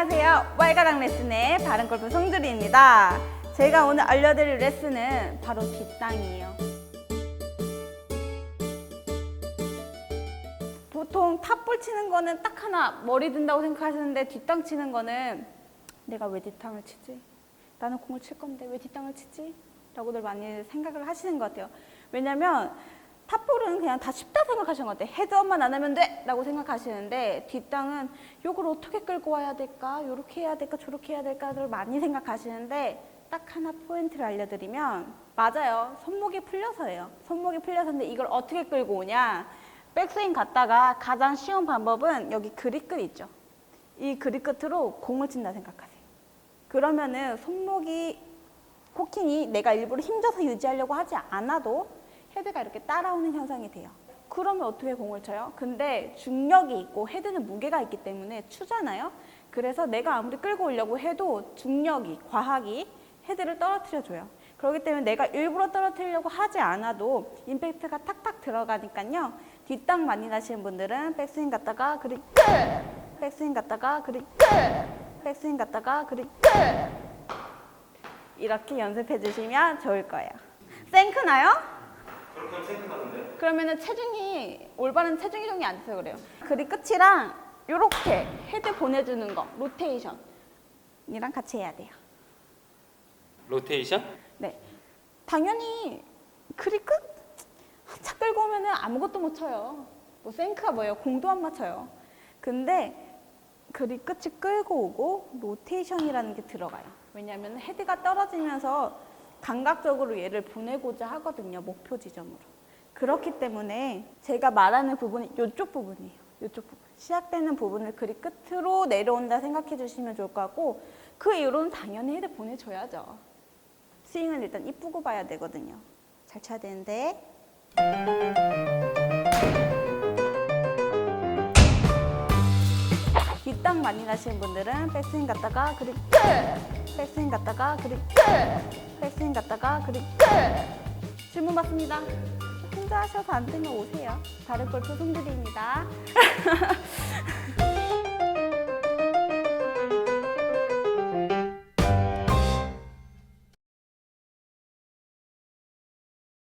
안녕하세요. 와이가락 레슨의 바른골프 송주리입니다. 제가 오늘 알려드릴 레슨은 바로 뒷땅이에요. 보통 탑볼 치는 거는 딱 하나 머리 든다고 생각하시는데 뒷땅 치는 거는 내가 왜 뒷땅을 치지? 나는 공을 칠 건데 왜 뒷땅을 치지? 라고들 많이 생각을 하시는 것 같아요. 왜냐면 탑볼은 그냥 다 쉽다 생각하시는 것 같아요. 헤드업만 안 하면 돼! 라고 생각하시는데 뒷땅은 요걸 어떻게 끌고 와야 될까? 요렇게 해야 될까? 저렇게 해야 될까?를 많이 생각하시는데 딱 하나 포인트를 알려드리면 맞아요. 손목이 풀려서예요. 손목이 풀려서인데 이걸 어떻게 끌고 오냐? 백스윙 갔다가 가장 쉬운 방법은 여기 그립 끝 있죠. 이 그립 끝으로 공을 친다 생각하세요. 그러면은 손목이 코킹이 내가 일부러 힘줘서 유지하려고 하지 않아도 헤드가 이렇게 따라오는 현상이 돼요. 그러면 어떻게 공을 쳐요? 근데 중력이 있고 헤드는 무게가 있기 때문에 추잖아요. 그래서 내가 아무리 끌고 오려고 해도 중력이 과학이 헤드를 떨어뜨려 줘요. 그렇기 때문에 내가 일부러 떨어뜨리려고 하지 않아도 임팩트가 탁탁 들어가니까요. 뒷땅 많이 나시는 분들은 백스윙 갔다가 그립 끝! 백스윙 갔다가 그립 끝! 백스윙 갔다가 그립 끝! 이렇게 연습해 주시면 좋을 거예요. 생크나요? 그렇게 하면 생각 나는데? 그러면은 체중이 올바른 체중 이동이 안 돼서 그래요. 그립 끝이랑 요렇게 헤드 보내주는 거 로테이션 이랑 같이 해야 돼요. 로테이션? 네. 당연히 그립 끝? 차 끌고 오면은 아무것도 못 쳐요. 뭐 생크가 뭐예요? 공도 안 맞춰요. 근데 그립 끝이 끌고 오고 로테이션이라는 게 들어가요. 왜냐하면 헤드가 떨어지면서 감각적으로 얘를 보내고자 하거든요. 목표 지점으로. 그렇기 때문에 제가 말하는 부분이 이쪽 부분이에요. 이쪽 부분. 시작되는 부분을 그립 끝으로 내려온다 생각해 주시면 좋을 것 같고 그 이후로는 당연히 헤드 보내줘야죠. 스윙은 일단 이쁘고 봐야 되거든요. 잘 쳐야 되는데. 뒷땅 많이 나시는 분들은 백스윙 갔다가 그립 끝! 백스윙 갔다가 그립 끝! 백스윙 갔다가 그립 끝! 질문 받습니다. 혼자 하셔서 안 뜨면 오세요. 다른 걸 표송드립니다.